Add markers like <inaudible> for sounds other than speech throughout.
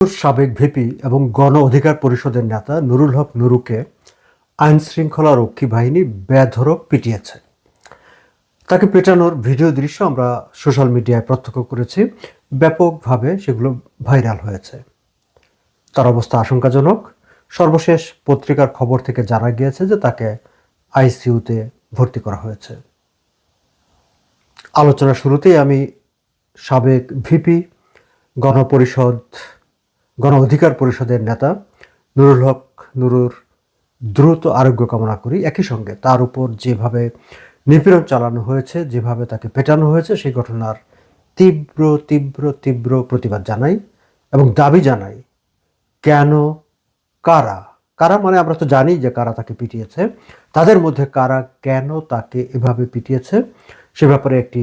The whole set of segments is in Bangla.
সাবেক ভিপি এবং গণ অধিকার পরিষদের নেতা নুরুল হক নুরুকে আইন শৃঙ্খলা রক্ষী বাহিনী বেধরক পিটিয়েছে। তাকে পেটানোর ভিডিও দৃশ্য আমরা সোশ্যাল মিডিয়ায় প্রত্যক্ষ করেছি। ব্যাপকভাবে সেগুলো ভাইরাল হয়েছে। তার অবস্থা আশঙ্কাজনক। সর্বশেষ পত্রিকার খবর থেকে জানা গিয়েছে যে তাকে আইসিইউতে ভর্তি করা হয়েছে। আলোচনা শুরুতেই আমি সাবেক ভিপি গণপরিষদ গণ অধিকার পরিষদের নেতা নুরুল হক নুরুর দ্রুত আরোগ্য কামনা করি। একই সঙ্গে তার উপর যেভাবে নিপীড়ন চালানো হয়েছে, যেভাবে তাকে পেটানো হয়েছে, সেই ঘটনার তীব্র তীব্র তীব্র প্রতিবাদ জানাই এবং দাবি জানাই, কেন, কারা? কারা মানে আমরা তো জানি যে কারা তাকে পিটিয়েছে। তাদের মধ্যে কারা কেন তাকে এভাবে পিটিয়েছে, সে ব্যাপারে একটি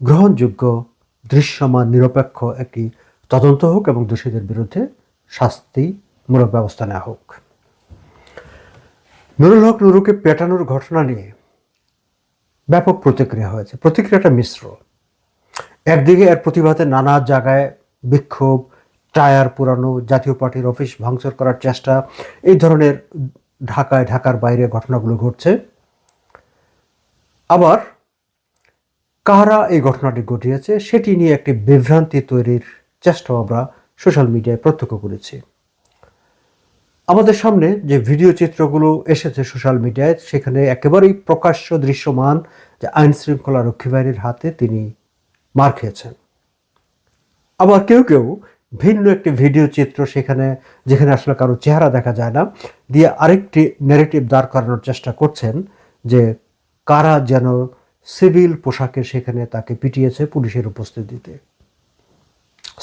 গ্রহণযোগ্য, দৃশ্যমান, নিরপেক্ষ একটি তদন্ত হোক এবং দোষীদের বিরুদ্ধে শাস্তিমূলক ব্যবস্থা নেওয়া হোক। নুরুল হক নুরুকে পেটানোর ঘটনা নিয়ে ব্যাপক প্রতিক্রিয়া হয়েছে। প্রতিক্রিয়াটা মিশ্র। একদিকে এর প্রতিবাদে নানা জায়গায় বিক্ষোভ, টায়ার পুরানো, জাতীয় পার্টির অফিস ভাঙচুর করার চেষ্টা, এই ধরনের ঢাকায় ঢাকার বাইরে ঘটনাগুলো ঘটছে। আবার কারা এই ঘটনাটি ঘটিয়েছে সেটি নিয়ে একটি বিভ্রান্তি তৈরির চেষ্টাও আমরা সোশ্যাল মিডিয়ায় প্রত্যক্ষ করেছি। আমাদের সামনে যে ভিডিও চিত্রগুলো এসেছে সোশ্যাল মিডিয়ায়, সেখানে একেবারেই প্রকাশ্য দৃশ্যমান যে আইন শৃঙ্খলা রক্ষী বাহিনীর হাতে তিনি মার খেয়েছেন। আবার কেউ কেউ ভিন্ন একটি ভিডিও চিত্র সেখানে, যেখানে আসলে কারও চেহারা দেখা যায় না, দিয়ে আরেকটি নেগেটিভ দাঁড় করানোর চেষ্টা করছেন যে কারা যেন সিভিল পোশাকে সেখানে তাকে পিটিয়েছে পুলিশের উপস্থিতিতে।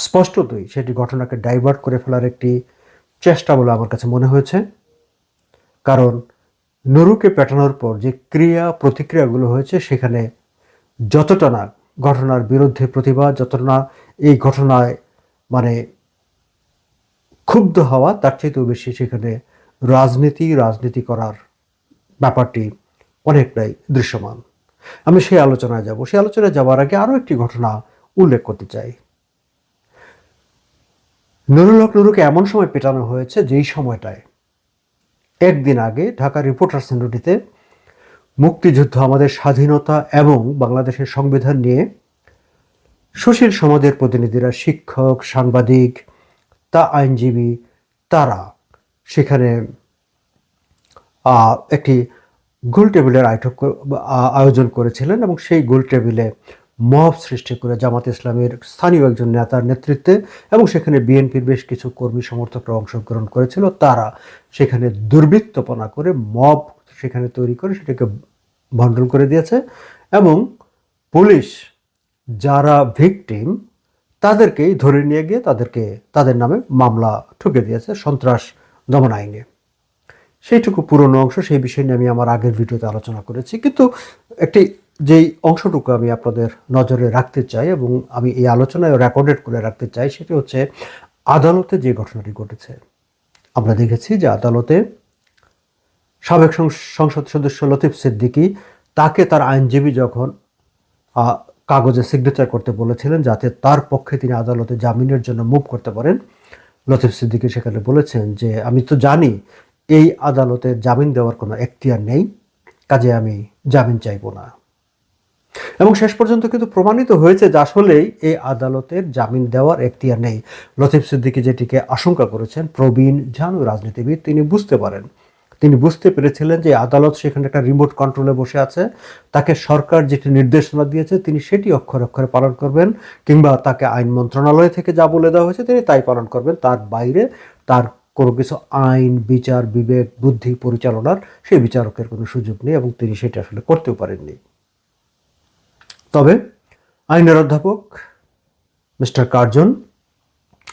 স্পষ্টতই সেটি ঘটনাকে ডাইভার্ট করে ফেলার একটি চেষ্টা বলে আমার কাছে মনে হয়েছে। কারণ নুরুকে পেটানোর পর যে ক্রিয়া প্রতিক্রিয়াগুলো হয়েছে, সেখানে যতটা না ঘটনার বিরুদ্ধে প্রতিবাদ, যতটা না এই ঘটনায় মানে ক্ষুব্ধ হওয়া, তার চাইতেও বেশি সেখানে রাজনীতি রাজনীতি করার ব্যাপারটি অনেকটাই দৃশ্যমান। আমি সেই আলোচনায় যাব। সেই আলোচনায় যাওয়ার আগে আরও একটি ঘটনা উল্লেখ করতে চাই। নুরুল হক নুরুকে এমন সময় পেটানো হয়েছে যেই সময়টায়। একদিন আগে ঢাকা রিপোর্টার সেন্টারটিতে মুক্তিযুদ্ধ, আমাদের স্বাধীনতা এবং বাংলাদেশের সংবিধান নিয়ে সুশীল সমাজের প্রতিনিধিরা শিক্ষক, সাংবাদিক, তা আইনজীবী, তারা সেখানে একটি গোল টেবিলের আয়োজন করেছিলেন এবং সেই গোল টেবিলে মব সৃষ্টি করে জামাত ইসলামের স্থানীয় একজন নেতার নেতৃত্বে এবং সেখানে বিএনপির বেশ কিছু কর্মী সমর্থকরা অংশগ্রহণ করেছিল। তারা সেখানে দুর্বৃত্তপনা করে মব সেখানে তৈরি করে সেটাকে বন্টন করে দিয়েছে এবং পুলিশ যারা ভিকটিম তাদেরকেই ধরে নিয়ে গিয়ে তাদেরকে তাদের নামে মামলা ঠুকে দিয়েছে সন্ত্রাস দমন আইনে। সেইটুকু পুরনো অংশ, সেই বিষয় নিয়ে আমি আমার আগের ভিডিওতে আলোচনা করেছি। কিন্তু একটি যেই অংশটুকু আমি আপনাদের নজরে রাখতে চাই এবং আমি এই আলোচনায় রেকর্ডেড করে রাখতে চাই সেটি হচ্ছে আদালতে যে ঘটনাটি ঘটেছে। আমরা দেখেছি যে আদালতে সাবেক সংস- সংসদ সদস্য লতিফ সিদ্দিকী তাকে তার আইনজীবী যখন কাগজে সিগনেচার করতে বলেছিলেন যাতে তার পক্ষে তিনি আদালতে জামিনের জন্য মুভ করতে পারেন, লতিফ সিদ্দিকী সেখানে বলেছেন যে, আমি তো জানি এই আদালতে জামিন দেওয়ার কোনো এখতিয়ার নেই, কাজে আমি জামিন চাইব না। এবং শেষ পর্যন্ত কিন্তু প্রমাণিত হয়েছে যে আসলেই এই আদালতের জামিন দেওয়ার এখতিয়ার নেই। লতিফ সিদ্দিকী যেটিকে আশঙ্কা করেছেন, প্রবীণ জানু রাজনীতিবিদ, তিনি বুঝতে পারেন। তিনি বুঝতে পেরেছিলেন যে আদালত সেখানে একটা রিমোট কন্ট্রোলে বসে আছে। তাকে সরকার যেটি নির্দেশনা দিয়েছে, তিনি সেটি অক্ষরে অক্ষরে পালন করবেন কিংবা তাকে আইন মন্ত্রণালয় থেকে যা বলে দেওয়া হয়েছে, তিনি তাই পালন করবেন। তার বাইরে তার কোনো কিছু আইন, বিচার, বিবেক, বুদ্ধি পরিচালনার সেই বিচারকের কোনো সুযোগ নেই এবং তিনি সেটা আসলে করতেও পারেননি। তবে আইনের অধ্যাপক মিস্টার কার্জন,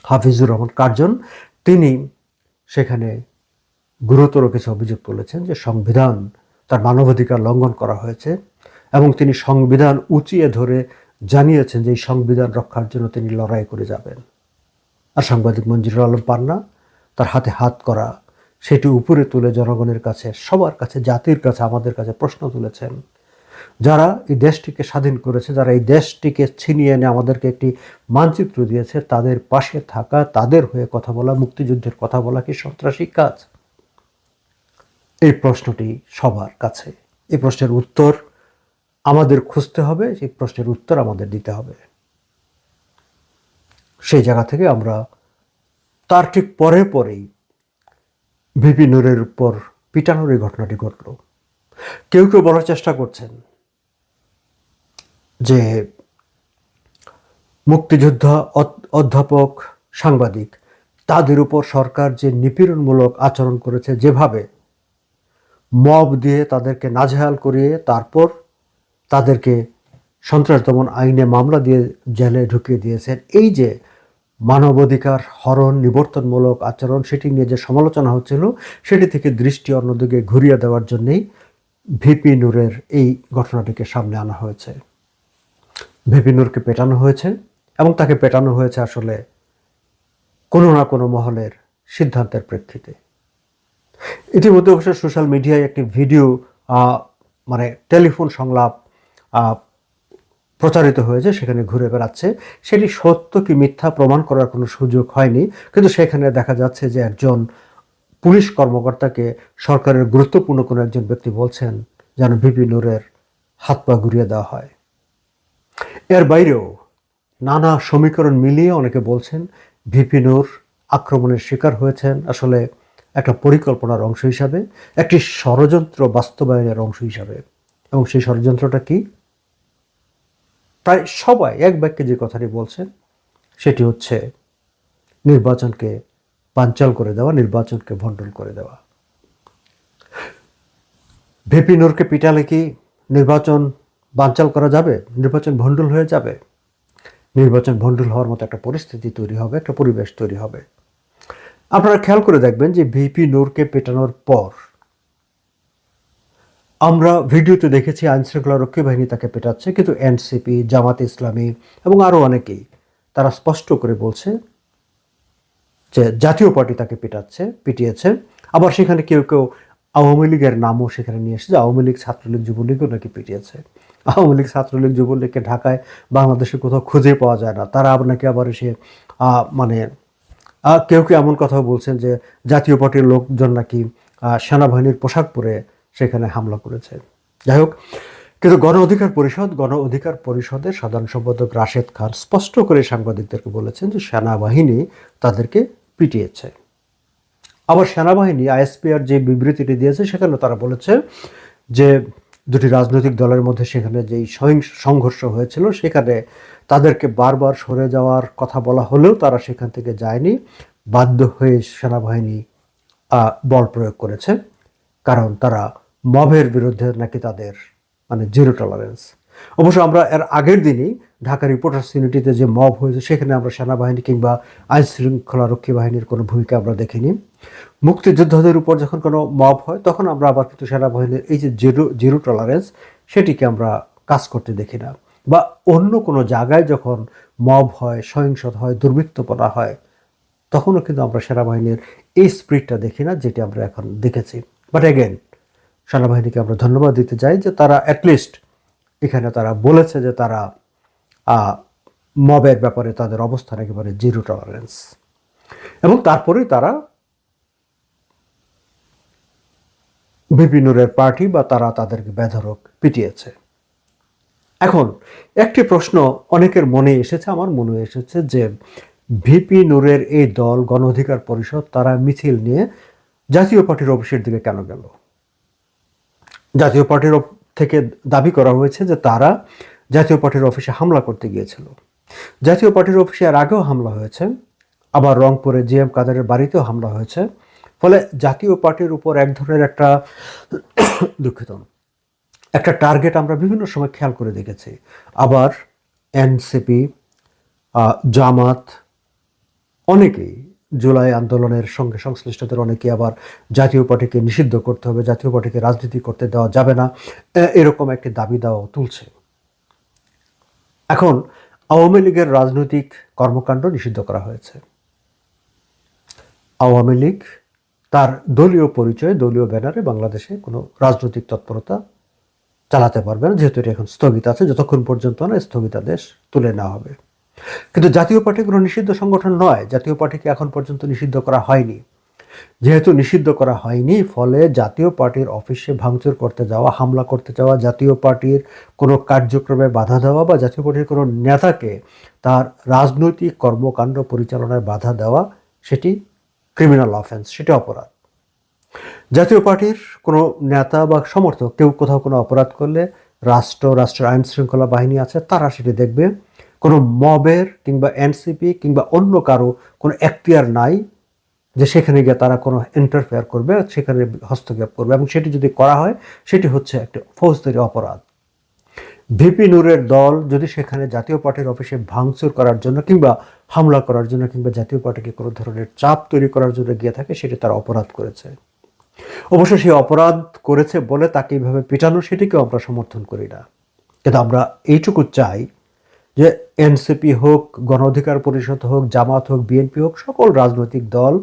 হাফিজুর রহমান কার্জন, তিনি সেখানে গুরুতর কিছু অভিযোগ তুলেছেন যে সংবিধান তার মানবাধিকার লঙ্ঘন করা হয়েছে এবং তিনি সংবিধান উঁচিয়ে ধরে জানিয়েছেন যে এই সংবিধান রক্ষার জন্য তিনি লড়াই করে যাবেন। আর সাংবাদিক মঞ্জুরুল আলম পান্না তার হাতে হাত করা সেটি উপরে তুলে জনগণের কাছে, সবার কাছে, জাতির কাছে, আমাদের কাছে প্রশ্ন তুলেছেন যারা এই দেশটিকে স্বাধীন করেছে, যারা এই দেশটিকে ছিনিয়ে এনে আমাদেরকে একটি মানচিত্র দিয়েছে, তাদের পাশে থাকা, তাদের হয়ে কথা বলা, মুক্তিযুদ্ধের কথা বলা কি সন্ত্রাসী কাজ? এই প্রশ্নটি সবার কাছে। এই প্রশ্নের উত্তর আমাদের খুঁজতে হবে সেই প্রশ্নের উত্তর আমাদের দিতে হবে। সেই জায়গা থেকে আমরা তার ঠিক পরে পরেই ভিপি নূরের উপর পিটানোর এই ঘটনাটি ঘটল। কেউ কেউ বলার চেষ্টা করছেন যে মুক্তিযুদ্ধ অধ্যাপক, সাংবাদিক, তাদের উপর সরকার যে নিপীড়নমূলক আচরণ করেছে যেভাবে মব দিয়ে তাদেরকে নাজেহাল করিয়ে তারপর তাদেরকে সন্ত্রাস দমন আইনে মামলা দিয়ে জেলে ঢুকিয়ে দিয়েছেন। এই যে মানবাধিকার হরণ নিবর্তনমূলক আচরণ সেটি নিয়ে যে সমালোচনা হচ্ছিল, সেটি থেকে দৃষ্টি অন্যদিকে ঘুরিয়ে দেওয়ার জন্যেই ভিপি নূরের এই ঘটনাটিকে সামনে আনা হয়েছে। ভিপি নূরকে পেটানো হয়েছে এবং তাকে পেটানো হয়েছে আসলে কোনো না কোনো মহলের সিদ্ধান্তের প্রেক্ষিতে। ইতিমধ্যে অবশ্য সোশ্যাল মিডিয়ায় একটি ভিডিও মানে টেলিফোন সংলাপ প্রচারিত হয়েছে, সেখানে ঘুরে বেড়াচ্ছে। সেটি সত্য কি মিথ্যা প্রমাণ করার কোনো সুযোগ হয়নি, কিন্তু সেখানে দেখা যাচ্ছে যে একজন পুলিশ কর্মকর্তাকে সরকারের গুরুত্বপূর্ণ কোনো একজন ব্যক্তি বলছেন যেন ভিপি নূরের হাত পা ঘুরিয়ে দেওয়া হয়। এর বাইরেও নানা সমীকরণ মিলিয়ে অনেকে বলছেন ভিপি নূর আক্রমণের শিকার হয়েছেন। আসলে একটা পরিকল্পনার অংশ হিসাবে, একটি ষড়যন্ত্র বাস্তবায়নের অংশ হিসাবে। এবং সেই ষড়যন্ত্রটা কি? প্রায় সবাই এক বাক্যে যে কথাটি বলছেন, সেটি হচ্ছে নির্বাচনকে পাঞ্চাল করে দেওয়া, নির্বাচনকে ভণ্ডল করে দেওয়া। ভিপি নূরকে পিটালে কি নির্বাচন বানচাল করা যাবে, নির্বাচন ভণ্ডুল হয়ে যাবে। নির্বাচন ভণ্ডুল হওয়ার মতো একটা পরিস্থিতি তৈরি হবে, একটা পরিবেশ তৈরি হবে। আপনারা খেয়াল করে দেখবেন যে ভিপি নূরকে পেটানোর পর আমরা ভিডিওতে দেখেছি আইন শৃঙ্খলা রক্ষী বাহিনী তাকে পেটাচ্ছে, কিন্তু এনসিপি জামাত ইসলামী এবং আরও অনেকেই তারা স্পষ্ট করে বলছে যে জাতীয় পার্টি তাকে পিটাচ্ছে, পিটিয়েছে। আবার সেখানে কেউ কেউ আওয়ামী লীগের নামও সেখানে নিয়ে এসেছে, আওয়ামী লীগ ছাত্রলীগ যুবলীগও নাকি পিটিয়েছে। আওয়ামী লীগ, ছাত্রলীগ, যুবলীগকে ঢাকায় বাংলাদেশে কোথাও খুঁজে পাওয়া যায় না। তারা আপনাকে আবার এসে মানে কেউ কেউ এমন কথাও বলছেন যে জাতীয় পার্টির লোকজন নাকি সেনাবাহিনীর পোশাক পরে সেখানে হামলা করেছে। যাই হোক, কিন্তু গণ অধিকার পরিষদ, গণ অধিকার পরিষদের সাধারণ সম্পাদক রাশেদ খান স্পষ্ট করে সাংবাদিকদেরকে বলেছেন যে সেনাবাহিনী তাদেরকে পিটিয়েছে। আবার সেনাবাহিনী, আইএসপিআর যে বিবৃতিটি দিয়েছে, সেখানে তারা বলেছে যে দুটি রাজনৈতিক দলের মধ্যে সেখানে যেই সহিংস সংঘর্ষ হয়েছিল, সেখানে তাদেরকে বারবার সরে যাওয়ার কথা বলা হলেও তারা সেখান থেকে যায়নি, বাধ্য হয়ে সেনাবাহিনী বল প্রয়োগ করেছে। কারণ তারা মবের বিরুদ্ধে নাকি তাদের মানে জিরো টলারেন্স অবশ্য আমরা এর আগের দিনই ঢাকা রিপোর্টার্স ইউনিটিতে যে মব হয়েছে, সেখানে আমরা সেনাবাহিনী কিংবা আইন শৃঙ্খলা রক্ষী বাহিনীর কোনো ভূমিকা আমরা দেখিনি। মুক্তিযোদ্ধাদের উপর যখন কোনো মব হয়, তখন আমরা আবার কিন্তু সেনাবাহিনীর এই যে জিরো জিরো টলারেন্স সেটিকে আমরা কাজ করতে দেখি না। বা অন্য কোনো জায়গায় যখন মব হয়, সহিংসতা হয়, দুর্বৃত্তপনা হয়, তখনও কিন্তু আমরা সেনাবাহিনীর এই স্পিরিটটা দেখি না, যেটি আমরা এখন দেখেছি। বাট এগেন সেনাবাহিনীকে আমরা ধন্যবাদ দিতে চাই যে তারা অ্যাটলিস্ট এখানে তারা বলেছে যে তারা মবের ব্যাপারে তাদের অবস্থান একেবারে জিরো টলারেন্স এবং তারপরেই তারা ভিপি নূরের পার্টি বা তারা তাদেরকে বেধরক পিটিয়েছে। এখন একটি প্রশ্ন অনেকের মনে এসেছে, আমার মনে এসেছে যে ভিপি নূরের এই দল, গণ অধিকার পরিষদ, তারা মিছিল নিয়ে জাতীয় পার্টির অফিসের দিকে কেন গেল? জাতীয় পার্টির থেকে দাবি করা হয়েছে যে তারা জাতীয় পার্টির অফিসে হামলা করতে গিয়েছিল। জাতীয় পার্টির অফিসে এর আগেও হামলা হয়েছে। আবার রংপুরে জি এম কাদারের বাড়িতেও হামলা হয়েছে। ফলে জাতীয় পার্টির উপর এক ধরনের একটা <coughs> দুঃখিত। একটা টার্গেট আমরা বিভিন্ন সময় খেয়াল করে দেখেছি। আবার এনসিপি জামাত, অনেকেই জুলাই আন্দোলনের সঙ্গে সংশ্লিষ্টদের অনেকে আবার জাতীয় পার্টিকে নিষিদ্ধ করতে হবে, জাতীয় পার্টিকে রাজনীতি করতে দেওয়া যাবে না এরকম একটি দাবি দেওয়া তুলছে। এখন আওয়ামী লীগের রাজনৈতিক কর্মকাণ্ড নিষিদ্ধ করা হয়েছে। আওয়ামী লীগ তার দলীয় পরিচয়ে, দলীয় ব্যানারে বাংলাদেশে কোনো রাজনৈতিক তৎপরতা চালাতে পারবে না, যেহেতু এটা এখন স্থগিত আছে, যতক্ষণ পর্যন্ত না স্থগিতাদেশ তুলে নেওয়া হবে। কিন্তু জাতীয় পার্টি কোনো নিষিদ্ধ সংগঠন নয়, জাতীয় পার্টিকে এখন পর্যন্ত নিষিদ্ধ করা হয়নি। যেহেতু নিষিদ্ধ করা হয়নি, ফলে জাতীয় পার্টির অফিসে ভাঙচুর করতে যাওয়া, হামলা করতে যাওয়া, জাতীয় পার্টির কোনো কার্যক্রমে বাধা দেওয়া বা জাতীয় পার্টির কোনো নেতাকে তার রাজনৈতিক কর্মকাণ্ড পরিচালনায় বাধা দেওয়া, সেটি ক্রিমিনাল অফেন্স সেটি অপরাধ। জাতীয় পার্টির কোনো নেতা বা সমর্থক, কেউ কোথাও কোনো অপরাধ করলে রাষ্ট্র, রাষ্ট্রের আইন শৃঙ্খলা বাহিনী আছে, তারা সেটি দেখবে। কোনো মবের কিংবা এনসিপি কিংবা অন্য কারও কোনো এখতিয়ার নাই যে সেখানে গিয়ে তারা কোনো ইন্টারফেয়ার করবে, সেখানে হস্তক্ষেপ করবে এবং সেটি যদি করা হয়, সেটি হচ্ছে একটা ফৌজদারি অপরাধ। ভিপি নূরের দল যদি সেখানে জাতীয় পার্টির অফিসে ভাঙচুর করার জন্য কিংবা হামলা করার জন্য কিংবা জাতীয় পার্টিকে কোনো ধরনের চাপ তৈরি করার জন্য গিয়ে থাকে, সেটি তারা অপরাধ করেছে। অবশ্য সে অপরাধ করেছে বলে তাকে এইভাবে পিটানো সেটিকেও আমরা সমর্থন করি না। কিন্তু আমরা এইটুকু চাই যে এনসিপি হোক গণ অধিকার পরিষদ হোক, জামাত হোক, বিএনপি হোক, সকল রাজনৈতিক দল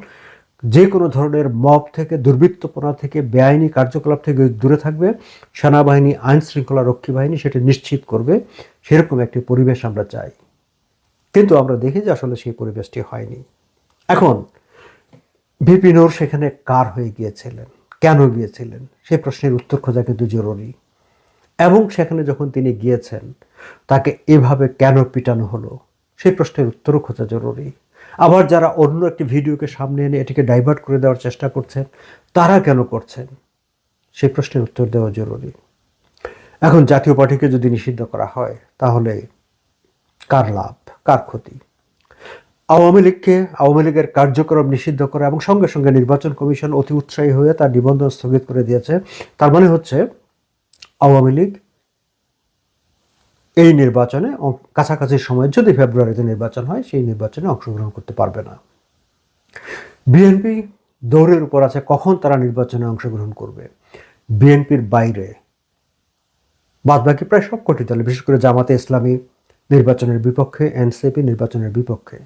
যে কোনো ধরনের মব থেকে, দুর্বৃত্তপনা থেকে, বেআইনি কার্যকলাপ থেকে দূরে থাকবে। সেনাবাহিনী, আইন শৃঙ্খলা রক্ষী বাহিনী সেটি নিশ্চিত করবে। সেরকম একটি পরিবেশ আমরা চাই। কিন্তু আমরা দেখি যে আসলে সেই পরিবেশটি হয়নি। এখন বিপিনুর সেখানে কার হয়ে গিয়েছিলেন? কেন গিয়েছিলেন? সেই প্রশ্নের উত্তর খোঁজা কিন্তু জরুরি। এবং সেখানে যখন তিনি গিয়েছেন, তাকে এভাবে কেন পিটানো হলো? সেই প্রশ্নের উত্তরও খোঁজা জরুরি। আবার যারা অন্য একটি ভিডিওকে সামনে এনে এটিকে ডাইভার্ট করে দেওয়ার চেষ্টা করছেন, তারা কেন করছেন? সেই প্রশ্নের উত্তর দেওয়া জরুরি। এখন জাতীয় পার্টিকে যদি নিষিদ্ধ করা হয়, তাহলে কার লাভ? কার ক্ষতি? আওয়ামী লীগকে, আওয়ামী লীগের কার্যক্রম নিষিদ্ধ করা এবং সঙ্গে সঙ্গে নির্বাচন কমিশন অতি উৎসাহী হয়ে তার নিবন্ধন স্থগিত করে দিয়েছে, তার মানে হচ্ছে আওয়ামী লীগ এই নির্বাচনে কাছাকাছি সময় যদি ফেব্রুয়ারিতে নির্বাচন হয়, সেই নির্বাচনে অংশগ্রহণ করতে পারবে না। বিএনপি দৌড়ের উপর আছে, কখন তারা নির্বাচনে অংশগ্রহণ করবে? বিএনপির বাইরে। বাদবাকি প্রায় সব কটি দল, বিশেষ করে জামাতে ইসলামী নির্বাচনের বিপক্ষে, এনসিপি নির্বাচনের বিপক্ষে।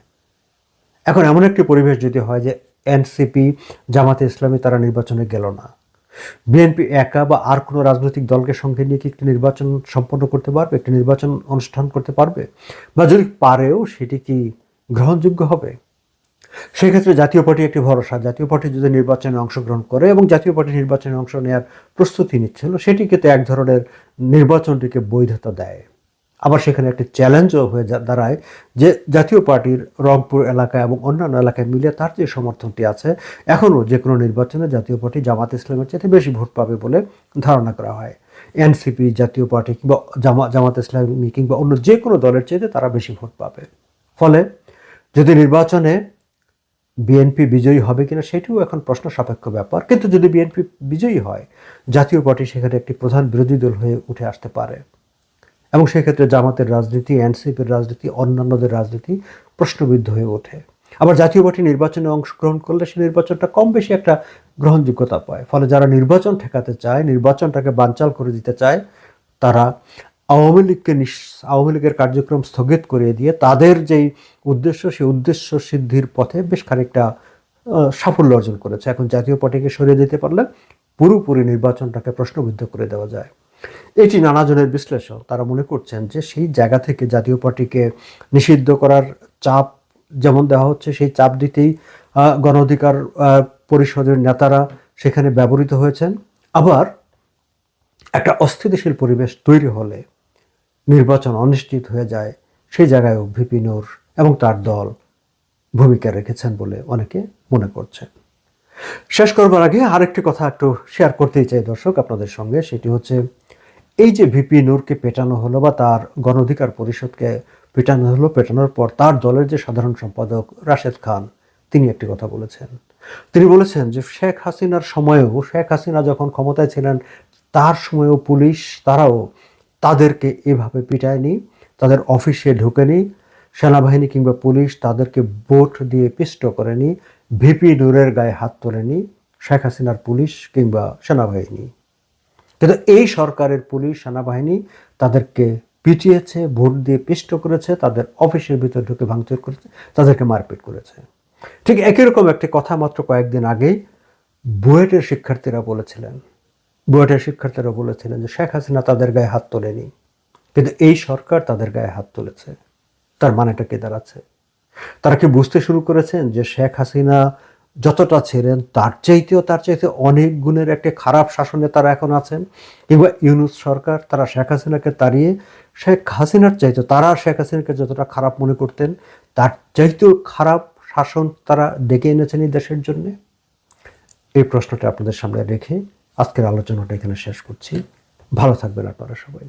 এখন এমন একটি পরিবেশ যদি হয় যে এনসিপি, জামাতে ইসলামী তারা নির্বাচনে গেল না। বিএনপি একা বা আর কোনো রাজনৈতিক দলকে সঙ্গে নিয়ে কি একটি নির্বাচন সম্পন্ন করতে পারবে, একটি নির্বাচন অনুষ্ঠান করতে পারবে? বা যদি পারেও সেটি কি গ্রহণযোগ্য হবে? সেক্ষেত্রে জাতীয় পার্টি একটি ভরসা। জাতীয় পার্টি যদি নির্বাচনে অংশগ্রহণ করে এবং জাতীয় পার্টি নির্বাচনে অংশ নেওয়ার প্রস্তুতি নিচ্ছিল, সেটিকে তো এক ধরনের নির্বাচনটিকে বৈধতা দেয়। আবার সেখানে একটি চ্যালেঞ্জও হয়ে দাঁড়ায় যে জাতীয় পার্টির রংপুর এলাকা এবং অন্যান্য এলাকায় মিলে তার যে সমর্থনটি আছে, এখনও যে কোনো নির্বাচনে জাতীয় পার্টি জামাত ইসলামের চাইতে বেশি ভোট পাবে বলে ধারণা করা হয়। এনসিপি জাতীয় পার্টি কিংবা জামা জামাত ইসলামী কিংবা অন্য যে কোনো দলের চাইতে তারা বেশি ভোট পাবে। ফলে যদি নির্বাচনে বিএনপি বিজয়ী হবে কিনা সেটিও এখন প্রশ্ন সাপেক্ষ ব্যাপার। কিন্তু যদি বিএনপি বিজয়ী হয়, জাতীয় পার্টি সেখানে একটি প্রধান বিরোধী দল হয়ে উঠে আসতে পারে। এবং সেক্ষেত্রে জামাতের রাজনীতি, এনসিপির রাজনীতি, অন্যান্যদের রাজনীতি প্রশ্নবিদ্ধ হয়ে ওঠে। আবার জাতীয় পার্টি নির্বাচনে অংশগ্রহণ করলে সেই নির্বাচনটা কম বেশি একটা গ্রহণযোগ্যতা পায়। ফলে যারা নির্বাচন ঠেকাতে চায়, নির্বাচনটাকে বানচাল করে দিতে চায়, তারা আওয়ামী লীগকে আওয়ামী লীগের কার্যক্রম স্থগিত করিয়ে দিয়ে তাদের যেই উদ্দেশ্য, সেই উদ্দেশ্য সিদ্ধির পথে বেশ খানিকটা সাফল্য অর্জন করেছে। এখন জাতীয় পার্টিকে সরিয়ে দিতে পারলে পুরোপুরি নির্বাচনটাকে প্রশ্নবিদ্ধ করে দেওয়া যায়। এটি নানাজনের বিশ্লেষণ। তারা মনে করছেন যে সেই জায়গা থেকে জাতীয় পার্টিকে নিষিদ্ধ করার চাপ যেমন দেওয়া হচ্ছে, সেই চাপ দিতেই গণ অধিকার পরিষদের নেতারা সেখানে ব্যবহৃত হয়েছেন। আবার একটা অস্থিতিশীল পরিবেশ তৈরি হলে নির্বাচন অনিশ্চিত হয়ে যায়, সেই জায়গায়ও ভিপি নূর এবং তার দল ভূমিকা রেখেছেন বলে অনেকে মনে করছেন। শেষ করবার আগে আরেকটি কথা একটু শেয়ার করতেই চাই দর্শক, আপনাদের সঙ্গে সেটি হচ্ছে এই যে ভিপি নূরকে পেটানো হলো বা তার গণ অধিকার পরিষদকে পেটানো হলো, পেটানোর পর তার দলের যে সাধারণ সম্পাদক রাশেদ খান, তিনি একটি কথা বলেছেন। তিনি বলেছেন যে শেখ হাসিনার সময়েও, শেখ হাসিনা যখন ক্ষমতায় ছিলেন, তার সময়েও পুলিশ তারাও তাদেরকে এভাবে পিটায়নি, তাদের অফিসে ঢুকেনি, সেনাবাহিনী কিংবা পুলিশ তাদেরকে বোট দিয়ে পিষ্ট করেনি, ভিপি নূরের গায়ে হাত তোলেনি, শেখ হাসিনার পুলিশ কিংবা সেনাবাহিনী। কিন্তু এই সরকারের পুলিশ, সেনাবাহিনী তাদেরকে পিটিয়েছে, ভোট দিয়ে পিষ্ট করেছে, তাদের অফিসের ভিতর ঢুকে ভাঙচুর করেছে, তাদেরকে মারপিট করেছে। ঠিক একই রকম একটি কথা মাত্র কয়েকদিন আগেই বুয়েটের শিক্ষার্থীরা বলেছিলেন। বুয়েটের শিক্ষার্থীরা বলেছিলেন যে শেখ হাসিনা তাদের গায়ে হাত তোলেনি। কিন্তু এই সরকার তাদের গায়ে হাত তুলেছে। তার মানেটা কি দাঁড়াচ্ছে? তারা কি বুঝতে শুরু করেছেন যে শেখ হাসিনা যতটা ছিলেন, তার চাইতেও, তার চাইতে অনেক গুণের একটি খারাপ শাসনে তারা এখন আছেন। কিংবা ইউনুস সরকার, তারা শেখ হাসিনাকে তাড়িয়ে, শেখ হাসিনার চাইতে তারা শেখ হাসিনাকে যতটা খারাপ মনে করতেন, তার চাইতেও খারাপ শাসন তারা ডেকে এনেছেন এই দেশের জন্য। এই প্রশ্নটা আপনাদের সামনে রেখে আজকের আলোচনাটা এখানে শেষ করছি। ভালো থাকবেন আপনারা সবাই।